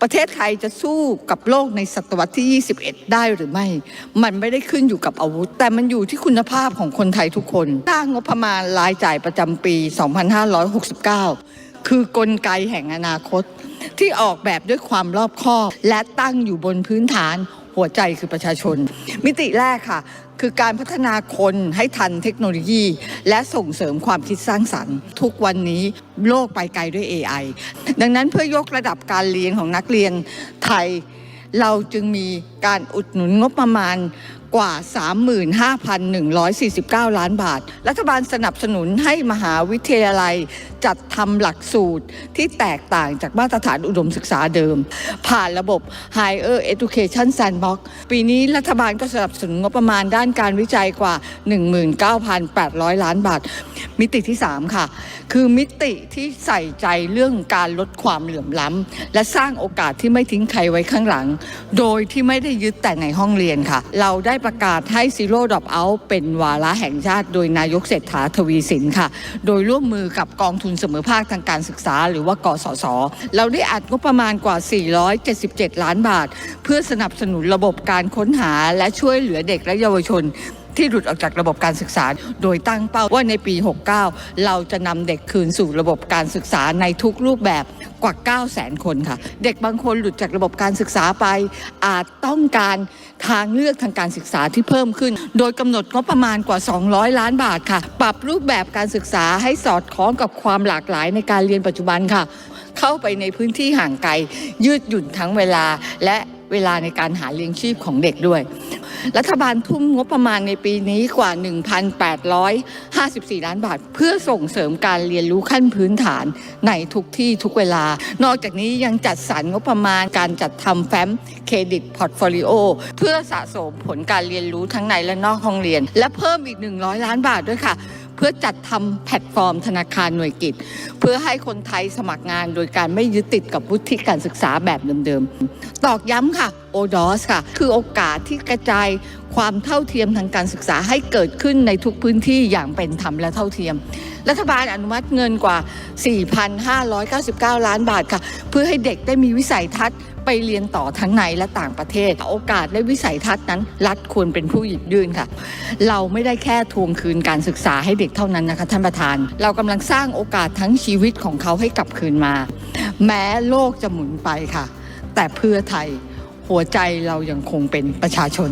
ประเทศไทยจะสู้กับโลกในศตวรรษที่ 21 ได้หรือไม่ มันไม่ได้ขึ้นอยู่กับอาวุธ แต่มันอยู่ที่คุณภาพของคนไทยทุกคนสร้างงบประมาณรายจ่ายประจำปี 2569 คือกลไกแห่งอนาคต ที่ออกแบบด้วยความรอบคอบ และตั้งอยู่บนพื้นฐานหัวใจคือประชาชน มิติแรกค่ะ คือการพัฒนาคนให้ทันเทคโนโลยี และส่งเสริมความคิดสร้างสรรค์ ทุกวันนี้โลกไปไกลด้วย AI ดังนั้นเพื่อยกระดับการเรียนของนักเรียนไทย เราจึงมีการอุดหนุนงบประมาณกว่า 35,149 ล้านบาท รัฐบาลสนับสนุนให้มหาวิทยาลัยจัดทำหลักสูตรที่แตกต่างจากมาตรฐานอุดมศึกษาเดิม ผ่านระบบ Higher Education Sandbox ปีนี้รัฐบาลก็สนับสนุนงบประมาณด้านการวิจัยกว่า 19,800 ล้านบาท มิติที่ 3 ค่ะ คือมิติที่ใส่ใจเรื่องการลดความเหลื่อมล้ำและสร้างโอกาสที่ไม่ทิ้งใครไว้ข้างหลัง โดยที่ไม่ได้ยึดแต่ในห้องเรียนค่ะ เราได้ประกาศให้ Zero Drop Out เป็นวาระแห่งชาติ โดยนายกเศรษฐาทวีสินค่ะ โดยร่วมมือกับกองทุนเสมอภาคทางการศึกษา หรือว่ากสศเราได้อัดงบประมาณกว่า 477 ล้านบาท เพื่อสนับสนุนระบบการค้นหาและช่วยเหลือเด็กและเยาวชน ที่หลุดออกจากระบบการศึกษา โดยตั้งเป้าว่าในปี 69 เราจะนำเด็กคืนสู่ระบบการศึกษาในทุกรูปแบบกว่า 9 0 0 0 0 0คนค่ะ เด็กบางคนหลุดจากระบบการศึกษาไป อาจต้องการทางเลือกทางการศึกษาที่เพิ่มขึ้น โดยกำหนดงบประมาณกว่า 200 ล้านบาทค่ะ ปรับรูปแบบการศึกษาให้สอดคล้องกับความหลากหลายในการเรียนปัจจุบันค่ะ เข้าไปในพื้นที่ห่างไกลยืดหยุ่นทั้งเวลาและ เวลาในการหาเลี้ยงชีพของเด็กด้วย รัฐบาลทุ่มงบประมาณในปีนี้กว่า 1,854 ล้านบาท เพื่อส่งเสริมการเรียนรู้ขั้นพื้นฐานในทุกที่ทุกเวลา นอกจากนี้ยังจัดสรรงบประมาณการจัดทำแฟ้มเครดิตพอร์ตโฟลิโอเพื่อสะสมผลการเรียนรู้ทั้งในและนอกห้องเรียน และเพิ่มอีก 100 ล้านบาทด้วยค่ะ พื่อจัดทำแพลตฟอร์มธนาคารหน่วยกิจ เพื่อให้คนไทยสมัครงานโดยการไม่ยึดติดกับวุฒิการศึกษาแบบเดิมๆ ตอกย้ำค่ะโอดอสค่ะ คือโอกาสที่กระจายความเท่าเทียมทางการศึกษาให้เกิดขึ้นในทุกพื้นที่อย่างเป็นธรรมและเท่าเทียม รัฐบาลอนุมัติเงินกว่า 4,599 ล้านบาทค่ะ เพื่อให้เด็กได้มีวิสัยทัศน์ไปเรียนต่อทั้งในและต่างประเทศ โอกาสและวิสัยทัศน์นั้น รัฐควรเป็นผู้หยิบยื่นค่ะ เราไม่ได้แค่ทวงคืนการศึกษาให้เด็กเท่านั้นนะคะท่านประธาน เรากำลังสร้างโอกาสทั้งชีวิตของเขาให้กลับคืนมา แม้โลกจะหมุนไปค่ะ แต่เพื่อไทย หัวใจเรายังคงเป็นประชาชน